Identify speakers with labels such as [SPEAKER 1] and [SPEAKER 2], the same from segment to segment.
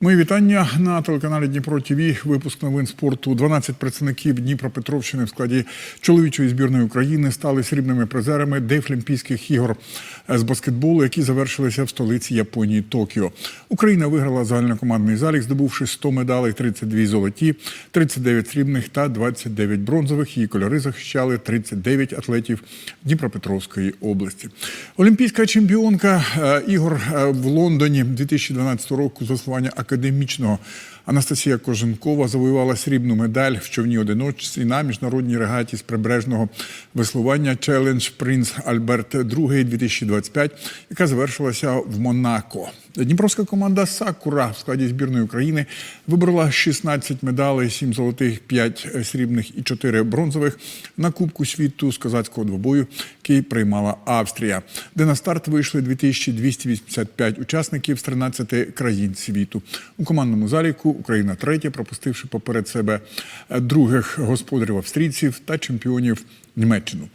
[SPEAKER 1] Мої вітання на телеканалі Дніпро ТВ. Випуск новин спорту. 12 працівників Дніпропетровщини в складі чоловічої збірної України стали срібними призерами Дефлімпійських ігор з баскетболу, які завершилися в столиці Японії Токіо. Україна виграла загальнокомандний залік, здобувши 100 медалей, 32 золоті, 39 срібних та 29 бронзових. Її кольори захищали 39 атлетів Дніпропетровської області. Олімпійська чемпіонка е, ігор е, в Лондоні 2012 року з веслування академічного Анастасія Коженкова завоювала срібну медаль в човні одиночці на міжнародній регаті з прибережного веслування Челендж Принц Альберт II 2025, яка завершилася в Монако. Дніпровська команда Сакура в складі збірної України виборола 16 медалей, 7 золотих, 5 срібних і 4 бронзових на Кубку світу з козацького двобою, який приймала Австрія, де на старт вийшли 2285 учасників з 13 країн світу. У командному заліку Україна третя, пропустивши поперед себе других господарів австрійців та чемпіонів Німеччину.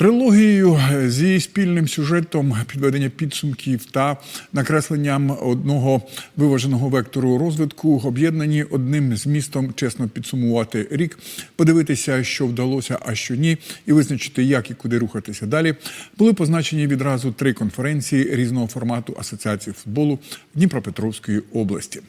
[SPEAKER 1] Трилогією зі спільним сюжетом підведення підсумків та накресленням одного виваженого вектору розвитку об'єднані одним змістом чесно підсумувати рік, подивитися, що вдалося, а що ні, і визначити, як і куди рухатися далі. Були позначені відразу три конференції різного формату Асоціації футболу Дніпропетровської області.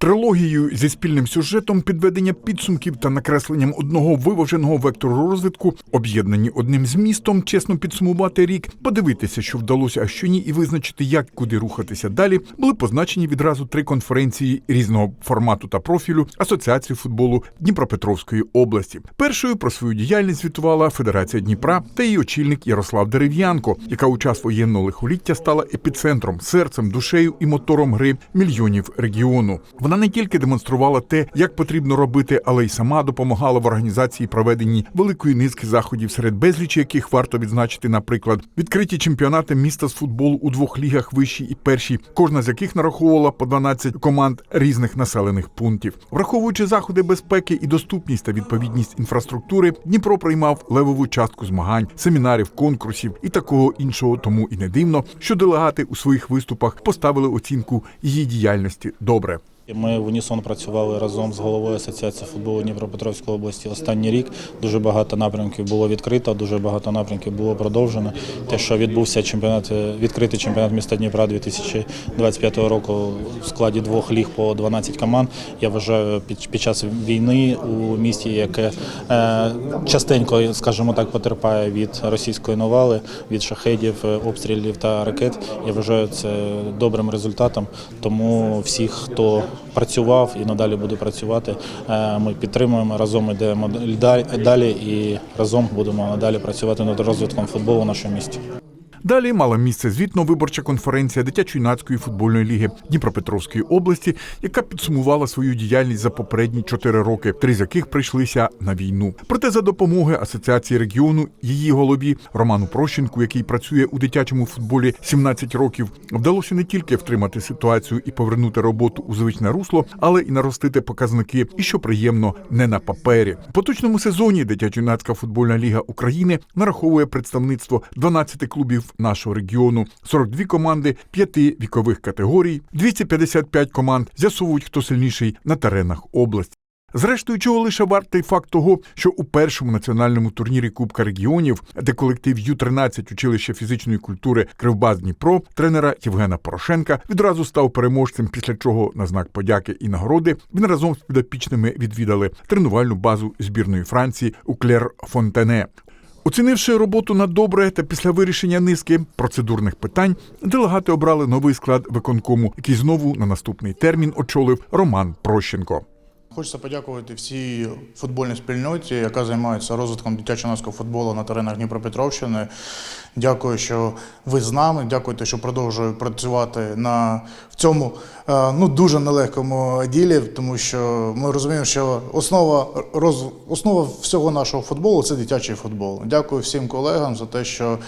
[SPEAKER 1] Трилогією зі спільним сюжетом підведення підсумків та накресленням одного виваженого вектору розвитку, об'єднані одним змістом, чесно підсумувати рік, подивитися, що вдалося, а що ні, і визначити, як куди рухатися далі, були позначені відразу три конференції різного формату та профілю Асоціації футболу Дніпропетровської області. Першою про свою діяльність звітувала Федерація Дніпра та її очільник Ярослав Дерев'янко, яка у час воєнного лихоліття стала епіцентром, серцем, душею і мотором гри мільйонів регіону. Вона не тільки демонструвала те, як потрібно робити, але й сама допомагала в організації проведенні великої низки заходів, серед безлічі яких варто відзначити, наприклад, відкриті чемпіонати міста з футболу у двох лігах вищій і першій, кожна з яких нараховувала по 12 команд різних населених пунктів. Враховуючи заходи безпеки і доступність та відповідність інфраструктури, Дніпро приймав левову частку змагань, семінарів, конкурсів і такого іншого. Тому і не дивно, що делегати у своїх виступах поставили оцінку її діяльності добре.
[SPEAKER 2] Ми в унісон працювали разом з головою Асоціації футболу Дніпропетровської області останній рік. Дуже багато напрямків було відкрито, дуже багато напрямків було продовжено. Те, що відбувся чемпіонат, відкритий чемпіонат міста Дніпра 2025 року в складі двох ліг по 12 команд. Я вважаю, під, під час війни у місті, яке е, частенько, скажімо так, потерпає від російської навали, від шахедів, е, обстрілів та ракет. Я вважаю це добрим результатом. Тому всіх, хто працював і надалі буде працювати. Е, Ми підтримуємо разом ідемо далі і разом будемо надалі працювати над розвитком футболу в нашому місті.
[SPEAKER 1] Далі мала місце звітно-виборча конференція дитячо-юнацької футбольної ліги Дніпропетровської області, яка підсумувала свою діяльність за попередні чотири роки, три з яких прийшлися на війну. Проте за допомоги асоціації регіону її голові Роману Прощенку, який працює у дитячому футболі 17 років, вдалося не тільки втримати ситуацію і повернути роботу у звичне русло, але і наростити показники, і що приємно не на папері. В поточному сезоні дитячо-юнацька футбольна ліга України нараховує представництво 12 клубів нашого регіону, 42 команди п'яти вікових категорій, 255 команд з'ясовують, хто сильніший на теренах області. Зрештою, чого лише вартий факт того, що у першому національному турнірі Кубка регіонів, де колектив Ю-13 училища фізичної культури Кривбас Дніпро, тренера Євгена Порошенка відразу став переможцем, після чого на знак подяки і нагороди він разом з підопічними відвідали тренувальну базу збірної Франції у Клер Фонтене. Оцінивши роботу на добре та після вирішення низки процедурних питань, делегати обрали новий склад виконкому, який знову на наступний термін очолив Роман Прощенко.
[SPEAKER 3] Хочеться подякувати всій футбольній спільноті, яка займається розвитком дитячо-юнацького футболу на теренах Дніпропетровщини. Дякую, що ви з нами. Дякую, що продовжую працювати на в цьому е, ну дуже нелегкому ділі, тому що ми розуміємо, що основа роз, основа всього нашого футболу це дитячий футбол. Дякую всім колегам за те, що.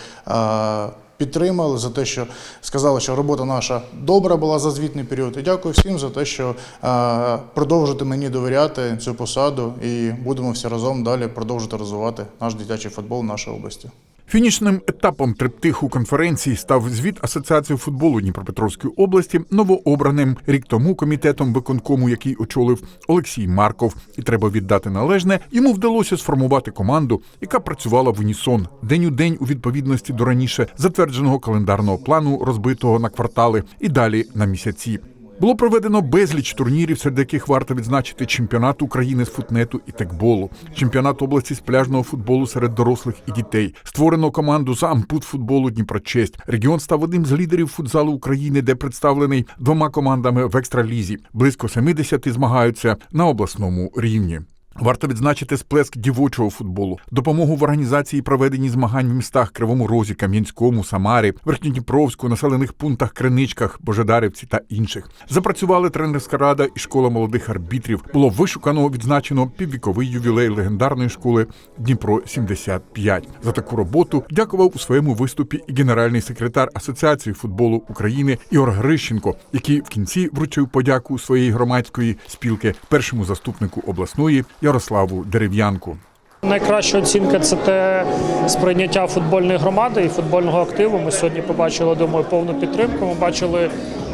[SPEAKER 3] Підтримали за те, що сказали, що робота наша добра була за звітний період. І дякую всім за те, що е, продовжуєте мені довіряти цю посаду, і будемо всі разом далі продовжувати розвивати наш дитячий футбол в нашій області.
[SPEAKER 1] Фінішним етапом триптиху конференції став звіт Асоціації футболу Дніпропетровської області новообраним рік тому комітетом виконкому, який очолив Олексій Марков. І треба віддати належне, йому вдалося сформувати команду, яка працювала в унісон день у день у відповідності до раніше затвердженого календарного плану, розбитого на квартали і далі на місяці. Було проведено безліч турнірів, серед яких варто відзначити чемпіонат України з футнету і текболу, чемпіонат області з пляжного футболу серед дорослих і дітей. Створено команду за ампут футболу Дніпрочесть. Регіон став одним з лідерів футзалу України, де представлений двома командами в екстралізі. Близько 70 змагаються на обласному рівні. Варто відзначити сплеск дівочого футболу, допомогу в організації проведенні змагань в містах Кривому Розі, Кам'янському, Самарі, Верхньодніпровську, населених пунктах Криничках, Божедарівці та інших. Запрацювали тренерська рада і школа молодих арбітрів. Було вишукано відзначено піввіковий ювілей легендарної школи Дніпро 75 За таку роботу дякував у своєму виступі і генеральний секретар Асоціації футболу України Ігор Грищенко, який в кінці вручив подяку своєї громадської спілки першому заступнику обласної Ярославу Дерев'янку.
[SPEAKER 4] Найкраща оцінка це те сприйняття футбольної громади і футбольного активу. Ми сьогодні побачили, думаю, повну підтримку. Ми бачили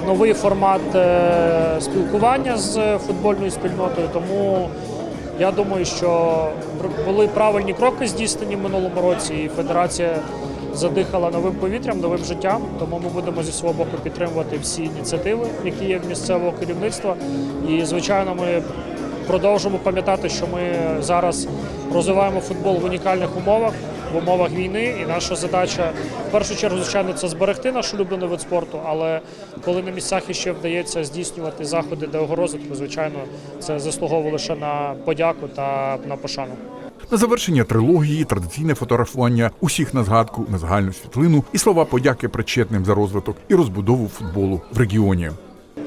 [SPEAKER 4] новий формат е, спілкування з футбольною спільнотою. Тому я думаю, що були правильні кроки здійснені в минулому році, і федерація задихала новим повітрям, новим життям. Тому ми будемо зі свого боку підтримувати всі ініціативи, які є в місцевого керівництва. І звичайно, ми продовжимо пам'ятати, що ми зараз розвиваємо футбол в унікальних умовах, в умовах війни. І наша задача в першу чергу, звичайно, це зберегти наш улюблений вид спорту. Але коли на місцях іще вдається здійснювати заходи для розвитку, звичайно, це заслуговує лише на подяку та на пошану.
[SPEAKER 1] На завершення трилогії традиційне фотографування усіх на згадку на загальну світлину і слова подяки причетним за розвиток і розбудову футболу в регіоні.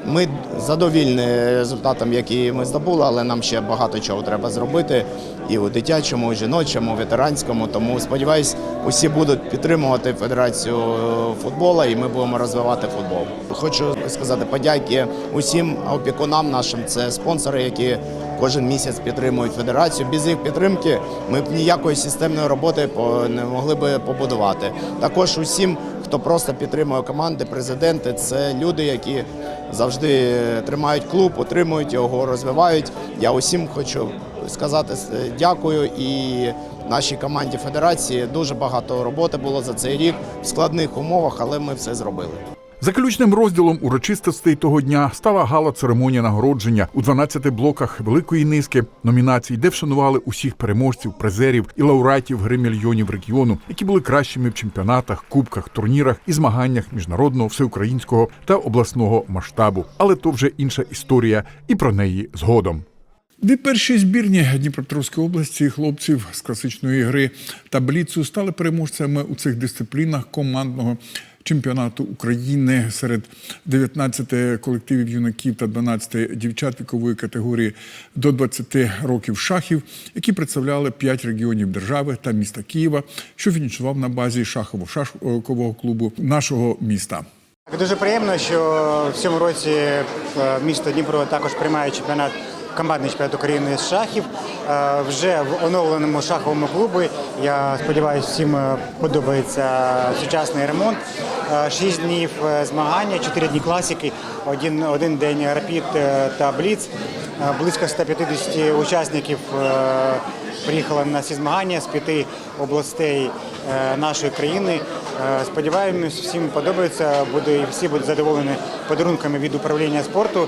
[SPEAKER 5] Ми задовільні результатом, який ми здобули, але нам ще багато чого треба зробити і у дитячому, і жіночому, і ветеранському. Тому сподіваюсь, усі будуть підтримувати федерацію футболу, і ми будемо розвивати футбол. Хочу сказати подяки усім опікунам нашим. Це спонсори, які кожен місяць підтримують федерацію. Без їх підтримки ми б ніякої системної роботи не могли би побудувати. Також усім, хто просто підтримує команди, президенти, це люди, які завжди тримають клуб, утримують його, розвивають. Я усім хочу сказати дякую і нашій команді федерації. Дуже багато роботи було за цей рік в складних умовах, але ми все зробили.
[SPEAKER 1] Заключним розділом урочистостей того дня стала гала церемонія нагородження у 12 блоках великої низки номінацій, де вшанували усіх переможців, призерів і лауреатів гри мільйонів регіону, які були кращими в чемпіонатах, кубках, турнірах і змаганнях міжнародного, всеукраїнського та обласного масштабу. Але то вже інша історія, і про неї згодом. Дві перші збірні Дніпропетровської області хлопців з класичної гри та бліцу стали переможцями у цих дисциплінах командного чемпіонату України серед 19 колективів юнаків та 12 дівчат вікової категорії до 20 років шахів, які представляли 5 регіонів держави та міста Києва, що фінішував на базі шахово-шахового клубу нашого міста.
[SPEAKER 6] Дуже приємно, що в цьому році е, місто Дніпро також приймає чемпіонат. Командний чемпіонат України з шахів Е, вже в оновленому шаховому клубі. Я сподіваюся, всім е, подобається сучасний ремонт. Е, Шість днів змагання, чотири дні класики, один, один день рапід та бліц. Близько 150 учасників приїхало на ці змагання з п'яти областей нашої країни. Сподіваємось, всім подобається, буде всі будуть задоволені подарунками від управління спорту